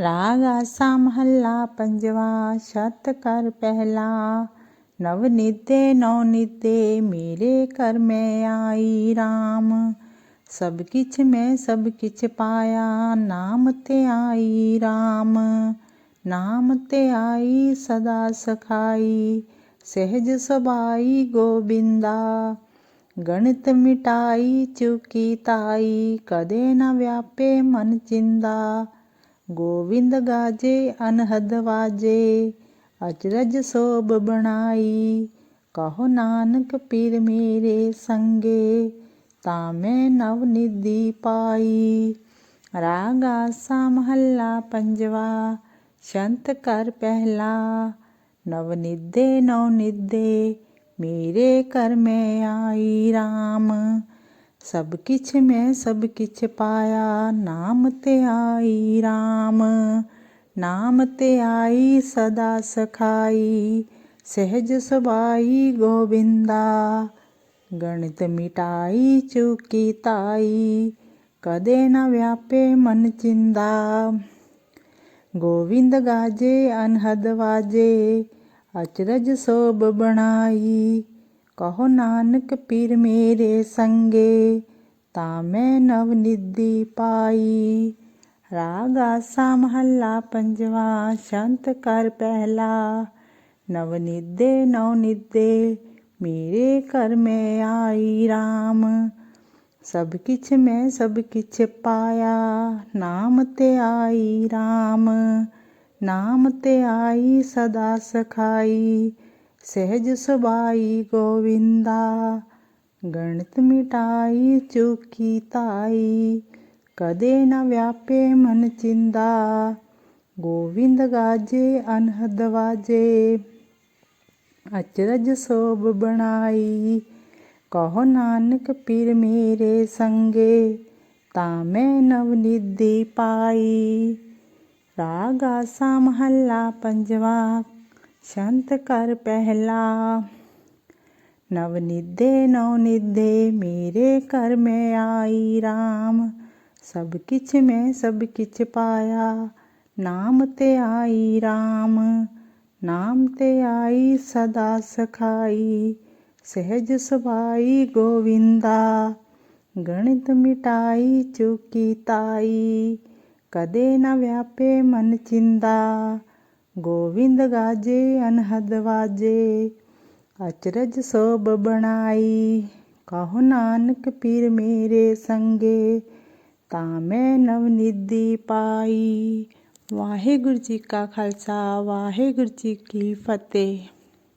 ਰਾਗ ਆਸਾ ਮਹੱਲਾ ਪੰਜਵਾ, ਛਤ ਕਰ ਪਹਿਲਾ। ਨਵ ਨਿਤੇ ਨੌ ਨਿਤੇ ਮੇਰੇ ਘਰ ਮੈਂ ਆਈ RAM ਸਭ ਕਿਛ ਮੈਂ ਸਭ ਕਿਛ ਪਾਇਆ, ਨਾਮ ਤੇ ਆਈ RAM ਨਾਮ ਤੇ ਆਈ ਸਦਾ ਸਖਾਈ, ਸਹਿਜ ਸੁਭਾਈ ਗੋਬਿੰਦਾ। ਗਣਿਤ ਮਿਟਾਈ, ਚੁਕੀ ਤਾਈ, ਕਦੇ ਨਾ ਵਿਆਪੇ ਮਨ ਚਿੰਦਾ ਗੋਵਿੰਦ ਗਾਜੇ, ਅਨਹਦ ਵਾਜੇ, ਅਚਰਜ ਸੋਭ ਬਣਾਈ। ਕਹੋ ਨਾਨਕ ਪੀਰ ਮੇਰੇ ਸੰਗੇ, ਤਾਂ ਮੈਂ ਨਵ ਨਿਧੀ ਪਾਈ। ਰਾਗ ਆਸਾ ਮਹੱਲਾ ਪੰਜਵਾ, ਸ਼ੰਤ ਕਰ ਪਹਿਲਾ। ਨਵ ਨਿਧੇ ਨੌ ਨਿਧੇ, ਮੇਰੇ ਘਰ ਮੈਂ ਆਈ RAM ਸਭ ਕਿਛ ਮੈਂ ਸਭ ਕਿਛ ਪਾਇਆ, ਨਾਮ ਤੇ ਆਈ RAM ਨਾਮ ਤੇ ਆਈ ਸਦਾ ਸਖਾਈ, ਸਹਿਜ ਸੁਭਾਈ ਗੋਬਿੰਦਾ। ਗਣਿਤ ਮਿਟਾਈ, ਚੁਕੀ ਤਾਈ, ਕਦੇ ਨਾ ਵਿਆਪੇ ਮਨ ਚਿੰਦਾ। ਗੋਵਿੰਦ ਗਾਜੇ, ਅਨਹਦ ਵਾਜੇ, ਅਚਰਜ ਸੋਭ ਬਣਾਈ। ਕਹੋ ਨਾਨਕ ਪੀਰ ਮੇਰੇ ਸੰਗੇ, ਤਾਂ ਮੈਂ ਨਵ ਨਿਧੀ ਪਾਈ। ਰਾਗ ਆਸਾ ਮਹੱਲਾ ਪੰਜਵਾ, ਸ਼ੰਤ ਕਰ ਪਹਿਲਾ। ਨਵ ਨਿਧੇ ਨੌ ਨਿਧੇ, ਮੇਰੇ ਘਰ ਮੈਂ ਆਈ RAM ਸਭ ਕਿਛ ਮੈਂ ਸਭ ਕਿਛ ਪਾਇਆ, ਨਾਮ ਤੇ ਆਈ RAM ਨਾਮ ਤੇ ਆਈ ਸਦਾ ਸਖਾਈ। ਸਹਿਜ ਸੁਭਾਈ ਗੋਵਿੰਦਾ, ਗਣਤ ਮਿਟਾਈ ਚੁਕੀ ਤਾਈ, ਕਦੇ ਨਾ ਵਿਆਪੇ ਮਨ ਚਿੰਦਾ, ਗੋਵਿੰਦ ਗਾਜੇ, ਅਨਹਦ ਵਾਜੇ। ਅਚਰਜ ਸੋਭ ਬਣਾਈ, ਕਹੋ ਨਾਨਕ ਪੀਰ ਮੇਰੇ ਸੰਗੇ, ਤਾਂ ਮੈਂ ਨਵਨਿਧੀ ਪਾਈ। ਰਾਗ ਮਹੱਲਾ ਪੰਜਵਾ ਸ਼ੰਤ ਕਰ ਪਹਿਲਾ। ਨਵ ਨਿਧੇ ਨੌ ਨਿਧੇ ਮੇਰੇ ਘਰ ਮੈਂ ਆਈ RAM ਸਭ ਕਿਛ ਮੈਂ ਸਭ ਕਿਛ ਪਾਇਆ, ਨਾਮ ਤੇ ਆਈ RAM ਨਾਮ ਤੇ ਆਈ ਸਦਾ ਸਖਾਈ, ਸਹਿਜ ਸੁਭਾਈ ਗੋਵਿੰਦਾ। ਗਣਿਤ ਮਿਟਾਈ, ਚੁਕੀ ਤਾਈ, ਕਦੇ ਨਾ ਵਿਆਪੇ ਮਨ ਚਿੰਦਾ। ਗੋਵਿੰਦ ਗਾਜੇ, ਅਨਹਦ ਵਾਜੇ, ਅਚਰਜ ਸੋਭ ਬਣਾਈ। ਕਹੋ ਨਾਨਕ ਪੀਰ ਮੇਰੇ ਸੰਗੇ, ਤਾਂ ਮੈਂ ਨਵਨਿਧੀ ਪਾਈ। ਵਾਹਿਗੁਰੂ ਜੀ ਕਾ ਖਾਲਸਾ, ਵਾਹਿਗੁਰੂ ਜੀ ਕੀ ਫਤਿਹ।